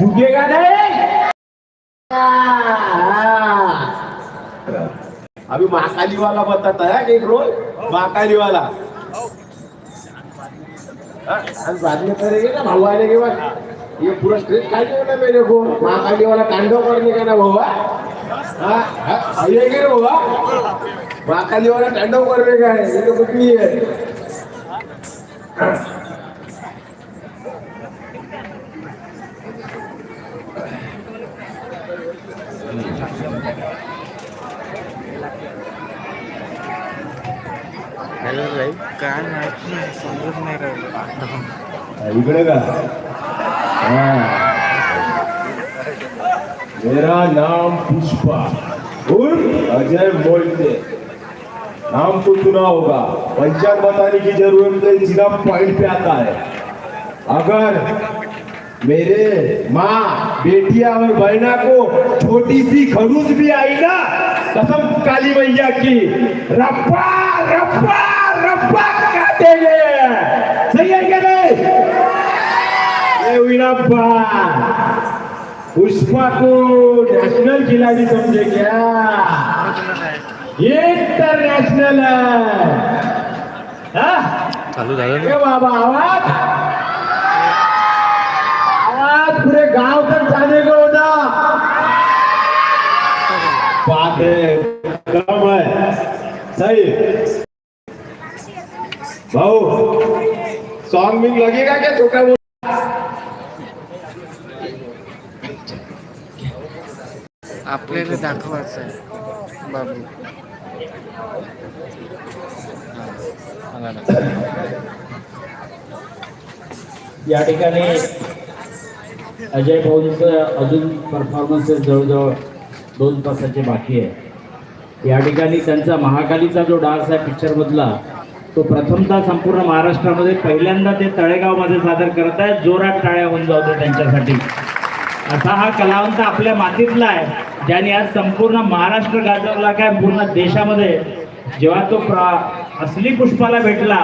झुकेगा नहीं. अभी महाकाली वाला बताता है एक रोल महाकाली वाला हाँ, बाद में करेंगे ना भाऊ आने के बाद। ये पूरा स्ट्रेट खाई ना मेरे को महाकाली वाला तांडव करने का ना भाऊ हाँ? हाँ आइएगा ना बाबा महाकाली वाला तांडव करने का है ये तो कुछ नहीं है। हॅलो राईट काय माहीत नाही समजत नाही राहिलं इकडे का? हाँ। मेरा नाम पुष्पा. उर्फ अजय मोहिते. नाम तो सुना होगा. पंचायत बताने की जरूरत नहीं सीधा पॉइंट पे आता है. अगर मेरे माँ बेटिया और बहना को छोटी सी खड़ूस भी आई ना कसम काली मैया की रप्पा रप्पा रप्पा काटेंगे सही है क्या नहीं? ये वीरप्पा पुष्पा को नेशनल खिलाड़ी समझे क्या? इंटरनेशनल है? चालू झालं बाबा आवाज? आवाज पूरे गांव तक जाने को होता बात है कम है सही भाऊ सॉन्ग में लगेगा क्या छोटा आपल्याला दाखवायचं आहे. बाबू. या ठिकाणी अजय भाऊंचं अजून परफॉर्मन्सेस जवळजवळ. दोन तासाचे बाकी आहे. या ठिकाणी त्यांचा महाकालीचा जो डान्स आहे पिक्चरमधला तो प्रथमतः संपूर्ण महाराष्ट्रामध्ये पहिल्यांदा ते तळेगावमध्ये सादर करत आहेत. जोरात टाळ्या होऊन जाऊ दे त्यांच्यासाठी. असा हा कलावंत आपल्या मातीतला आहे ज्याने आज संपूर्ण महाराष्ट्र गाजवला काय पूर्ण देशामध्ये. जेव्हा तो प्रा असली पुष्पाला भेटला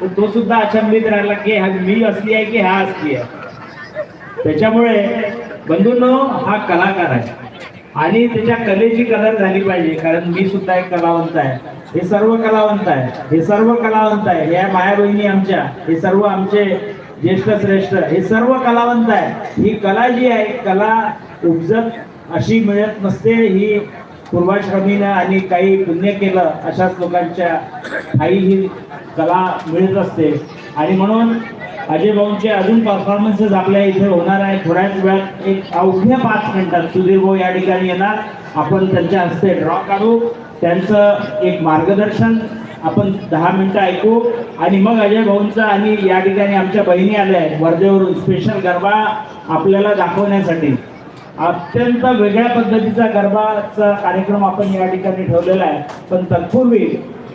तर तो सुद्धा अचंबित राहिला की हा मी असली आहे की हा असली आहे. त्याच्यामुळे बंधूंनो हा कलाकार आहे. आणि त्याच्या कलेची कदर झाली पाहिजे कारण मी सुद्धा एक कलावंत आहे. हे सर्व कलावंत आहे. हे सर्व कलावंत आहे. या माया बहिणी आमच्या. हे सर्व आमचे ज्येष्ठ श्रेष्ठ हे सर्व कलावंत आहे. ही कला जी आहे कला उपजत अशी मिळत नसते ही पूर्वाश्रमीनं आणि काही पुण्य केलं अशाच लोकांच्या काही ही कला मिळत असते. आणि म्हणून अजय भाऊंचे अजून परफॉर्मन्सेस आपल्या इथे होणार आहे थोड्याच वेळात एक अवघ्या पाच मिनिटात सुधीर भाऊ या ठिकाणी येणार. आपण त्यांच्या हस्ते ड्रॉ काढू. त्यांचं एक मार्गदर्शन आपण दहा मिनिटं ऐकू. आणि मग अजय भाऊंचा आणि या ठिकाणी आमच्या बहिणी आल्या आहेत. वर्धेवरून स्पेशल गरबा आपल्याला दाखवण्यासाठी. अत्यंत वेगळ्या पद्धतीचा गरबाचा कार्यक्रम आपण या ठिकाणी ठेवलेला आहे. पण तत्पूर्वी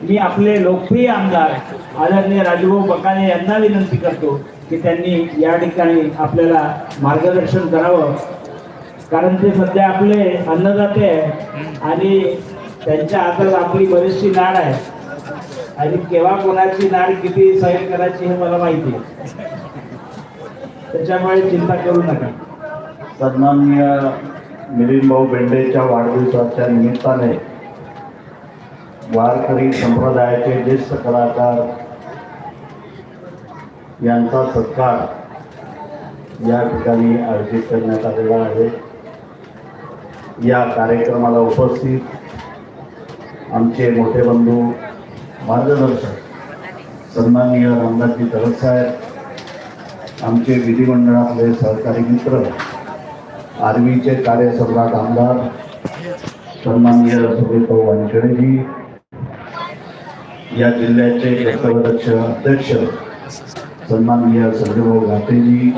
मी आपले लोकप्रिय आमदार आदरणीय राजूभाऊ बकाने यांना विनंती करतो की त्यांनी या ठिकाणी आपल्याला मार्गदर्शन करावं. कारण ते सध्या आपले अन्नदाते आहे आणि त्यांच्या हातात आपली बरीचशी नाड आहे. आणि केव्हा कोणाची नाड किती सहन करायची हे मला माहिती आहे. त्याच्यामुळे चिंता करू नका. सन्माननीय मिलिंद भाऊ बेंडेच्या वाढदिवसाच्या निमित्ताने वारकरी संप्रदायाचे ज्येष्ठ कलाकार यांचा सत्कार या ठिकाणी आयोजित करण्यात आलेला आहे. या कार्यक्रमाला उपस्थित आमचे मोठे बंधू मार्गदर्शक सन्माननीय रामदासजी तळस साहेब आमचे विधिमंडळातले सहकारी मित्र आर्मीचे कार्यसम्राट आमदार सन्माननीय सुरेशभाऊ वानखेडेजी या जिल्ह्याचे कर्तव्यदक्ष अध्यक्ष सन्माननीय संजयभाऊ घाटेजी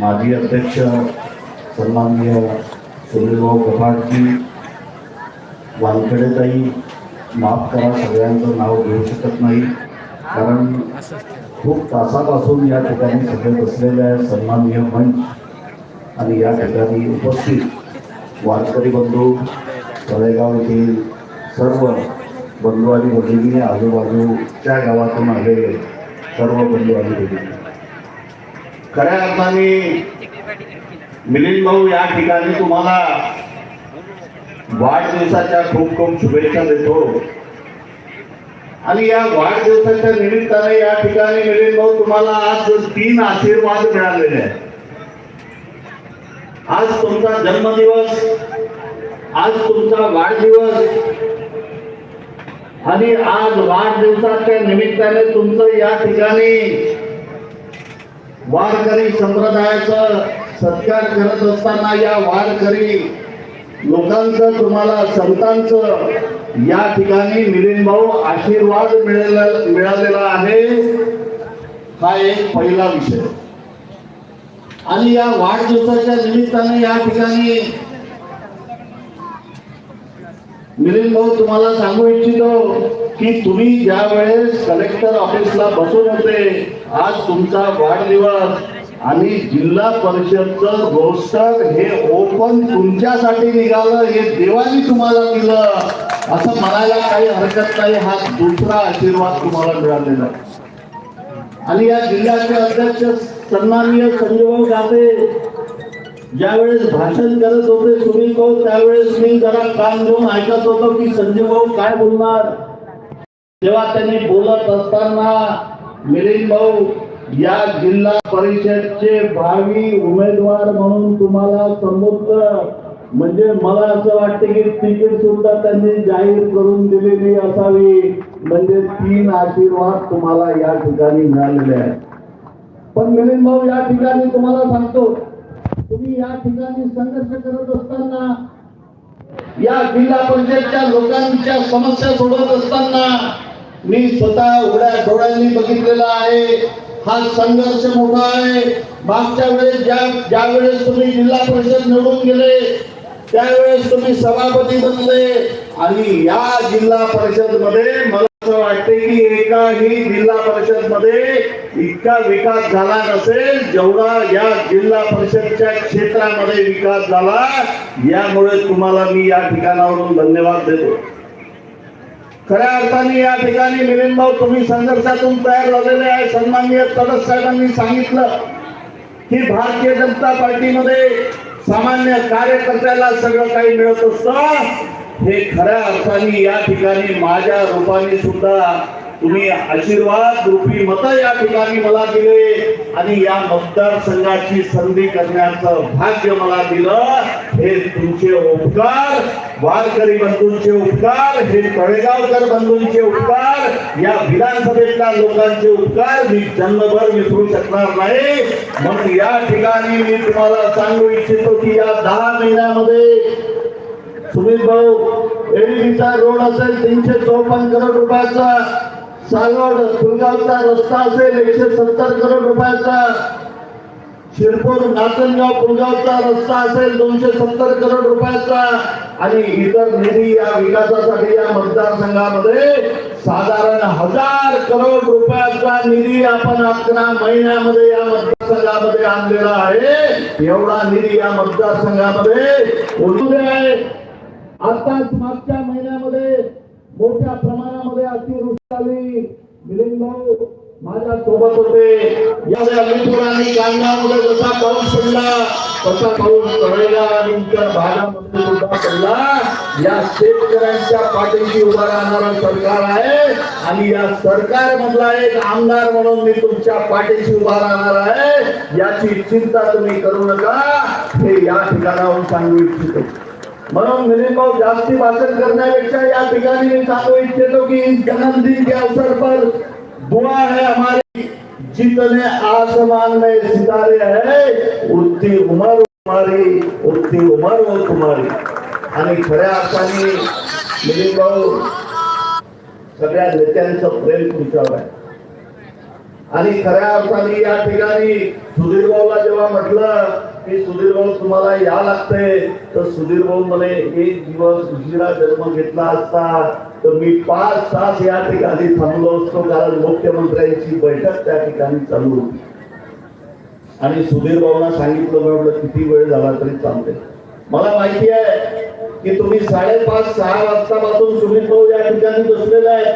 माजी अध्यक्ष सन्माननीय सुनीलभाऊ कपाटजी वानखेडेताई माफ करा सगळ्यांचं नाव घेऊ शकत नाही. कारण खूप तासापासून या ठिकाणी सगळे बसलेले आहे सन्माननीय मंच. आणि या ठिकाणी उपस्थित वारकरी बंधू तळेगाव येथील सर्व बंधू आणि भगिनी आजूबाजूच्या गावातून आलेले सर्व बंधू खऱ्या अर्थाने मिलिंद भाऊ या ठिकाणी तुम्हाला वाढदिवसाच्या खूप खूप शुभेच्छा देतो. आणि या वाढदिवसाच्या निमित्ताने या ठिकाणी मिलिंद भाऊ तुम्हाला आज तीन आशीर्वाद मिळालेले आहेत. आज तुमचा जन्मदिवस आज तुमचा वाढदिवस आणि आज वाढदिवसाच्या निमित्ताने तुमचं या ठिकाणी वारकरी संप्रदायाचा सत्कार करत असताना या वारकरी लोकांचं तुम्हाला संतांचं या ठिकाणी मिलिंद भाऊ आशीर्वाद मिळालेला मिळालेला आहे. हा एक पहिला विषय. आणि या वाढदिवसाच्या निमित्ताने या ठिकाणी मिलिंद भाऊ तुम्हाला सांगू इच्छितो की तुम्ही ज्या वेळेस कलेक्टर ऑफिसला बसून होते आज तुमचा वाढदिवस. आणि जिल्हा परिषदचं रोस्टर हे ओपन तुमच्यासाठी निघालं हे देवानी तुम्हाला दिलं. असं म्हणायला काही हरकत नाही हा दुसरा आशीर्वाद तुम्हाला मिळालेला आणि या जिल्ह्याचे अध्यक्ष सन्माननीय संजयभाऊ गांधे ज्यावेळेस भाषण करत होते सुनील भाऊ त्यावेळेस मी जरा कान घेऊन ऐकत होतो की संजय भाऊ काय बोलणार? तेव्हा त्यांनी बोलत असताना मिलिंद भाऊ या जिल्हा परिषदचे भावी उमेदवार म्हणून तुम्हाला संबोधलं. म्हणजे मला असं वाटतं की तिकीट सुद्धा त्यांनी जाहीर करून दिलेली असावी. म्हणजे तीन आशीर्वाद तुम्हाला या ठिकाणी मिळालेले आहेत. पण मिलिंद भाऊ या ठिकाणी तुम्हाला सांगतो तुम्ही या ठिकाणी संघर्ष करत असताना या जिल्हा परिषदच्या लोकांच्या समस्या सोडवत असताना मी स्वतः उघड्या डोळ्यांनी बघितलेला आहे. हा संघर्ष मोठा आहे. मागच्या वेळेस ज्या ज्या वेळेस तुम्ही जिल्हा परिषद निवडून गेले त्यावेळेस तुम्ही सभापती बनले. आणि या जिल्हा परिषदमध्ये मला असं वाटते की एकाही जिल्हा परिषदमध्ये इतका विकास झाला नसेल जेवढा या जिल्हा परिषदच्या क्षेत्रामध्ये विकास झाला यामुळे तुम्हाला मी या ठिकाणावरून धन्यवाद देतो. खऱ्या अर्थाने या ठिकाणी मिलिंद भाऊ तुम्ही संघर्षातून तयार झालेले आहे. सन्माननीय तडस साहेबांनी सांगितलं की भारतीय जनता पार्टीमध्ये सामान्य कार्यकर्त्याला सगळं काही मिळत असतं. हे खऱ्या अर्थाने या ठिकाणी माझ्या रूपाने सुद्धा तुम्ही आशीर्वाद रूपी मत या ठिकाणी मला दिले आणि या मतदारसंघाची संधी करण्याचं भाग्य मला दिलं. हे तुमचे उपकार वारकरी बंधूंचे उपकार हे तळेगावकर बंधूंचे उपकार या विधानसभेतल्या लोकांचे उपकार मी जन्मभर विसरू शकणार नाही. म्हणून या ठिकाणी मी तुम्हाला सांगू इच्छितो की या दहा महिन्यामध्ये सुनील भाऊ एडीचा रोड असेल तीनशे चौपन्न करोड रुपयाचा. सागवड फुलगावचा रस्ता असेल एकशे सत्तर करोड रुपयाचा. शिरपूर नाचनगाव पुलगावचा रस्ता असेल दोनशे सत्तर करोड रुपयाचा. आणि इतर निधी या विकासासाठी या मतदारसंघामध्ये साधारण हजार करोड रुपयाचा निधी आपण अकरा महिन्यामध्ये या मतदारसंघामध्ये आणलेला आहे. एवढा निधी या मतदारसंघामध्ये उरलेला आहे आताच मागच्या महिन्यामध्ये मोठ्या प्रमाणामध्ये अतिवृष्टी आली. मिलिंद भाऊ माझ्या सोबत होते. या अलिपूर आणि जसा पाऊस पडला तसा पाऊस तळेला आणि इतर भागामध्ये सुद्धा पडला. या शेतकऱ्यांच्या पाठीशी उभा राहणारा सरकार आहे आणि या सरकार मधला एक आमदार म्हणून मी तुमच्या पाठीशी उभा राहणार आहे. याची चिंता तुम्ही करू नका. हे या ठिकाणाहून सांगू इच्छितो. म्हणून मिलिंद भाऊ जास्ती भाषण करण्यापेक्षा या ठिकाणी मी सांगू इच्छितो की जन्मदिन के अवसर पर दुआ है हमारी जितने आसमान में सितारे है उतनी उम्र तुम्हारी उतनी उम्र हो तुम्हारी। आणि खऱ्या अर्थाने मिलिंद भाऊ सगळ्या नेत्यांचं प्रेम तुमच्यावर आहे. आणि खऱ्या अर्थाने या ठिकाणी सुधीर भाऊला जेव्हा म्हटलं की सुधीर भाऊ तुम्हाला या लागते तर सुधीर भाऊ म्हणे एक दिवस उशिरा जन्म घेतला असता तर मी पाच तास या ठिकाणी थांबलो असतो कारण मुख्यमंत्र्यांची बैठक त्या ठिकाणी चालू होती. आणि सुधीर भाऊना सांगितलं म्हटलं किती वेळ झाला तरी चालते मला माहिती आहे की तुम्ही साडेपाच सहा वाजतापासून सुधीर भाऊ या ठिकाणी बसलेला आहे